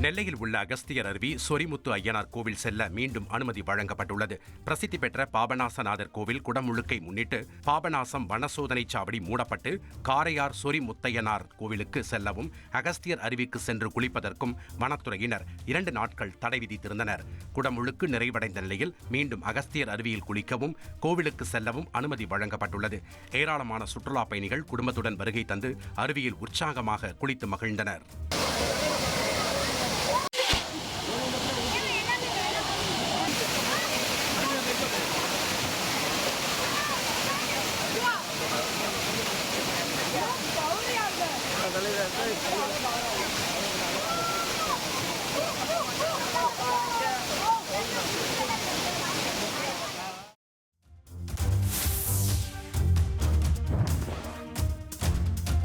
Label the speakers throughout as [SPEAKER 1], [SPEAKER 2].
[SPEAKER 1] நெல்லையில் உள்ள அகஸ்தியர் அருவி சொரிமுத்து ஐயனார் கோவில் செல்ல மீண்டும் அனுமதி வழங்கப்பட்டுள்ளது. பிரசித்தி பெற்ற பாபநாசநாதர் கோவில் குடமுழுக்கை முன்னிட்டு பாபநாசம் வனசோதனை சாவடி மூடப்பட்டு காரையார் சொரிமுத்தையனார் கோவிலுக்கு செல்லவும் அகஸ்தியர் அருவிக்கு சென்று குளிப்பதற்கும் வனத்துறையினர் இரண்டு நாட்கள் தடை விதித்திருந்தனர். குடமுழுக்கு நிறைவடைந்த நிலையில் மீண்டும் அகஸ்தியர் அருவியில் குளிக்கவும் கோவிலுக்கு செல்லவும் அனுமதி வழங்கப்பட்டுள்ளது. ஏராளமான சுற்றுலா பயணிகள் குடும்பத்துடன் வருகை தந்து அருவியில் உற்சாகமாக குளித்து மகிழ்ந்தனர்.
[SPEAKER 2] 这里这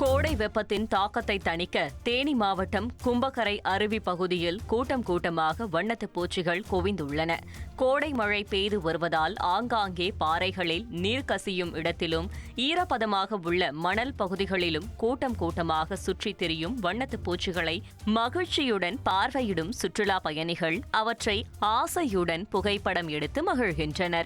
[SPEAKER 2] கோடை வெப்பத்தின் தாக்கத்தை தணிக்க தேனி மாவட்டம் கும்பகரை அருவி பகுதியில் கூட்டம் கூட்டமாக வண்ணத்துப் பூச்சிகள் குவிந்துள்ளன. கோடை மழை பெய்து வருவதால் ஆங்காங்கே பாறைகளில் நீர் கசியும் இடத்திலும் ஈரப்பதமாக உள்ள மணல் பகுதிகளிலும் கூட்டம் கூட்டமாக சுற்றித் திரியும் வண்ணத்துப் பூச்சிகளை மகிழ்ச்சியுடன் பார்வையிடும் சுற்றுலா பயணிகள் அவற்றை ஆசையுடன் புகைப்படம் எடுத்து மகிழ்கின்றனர்.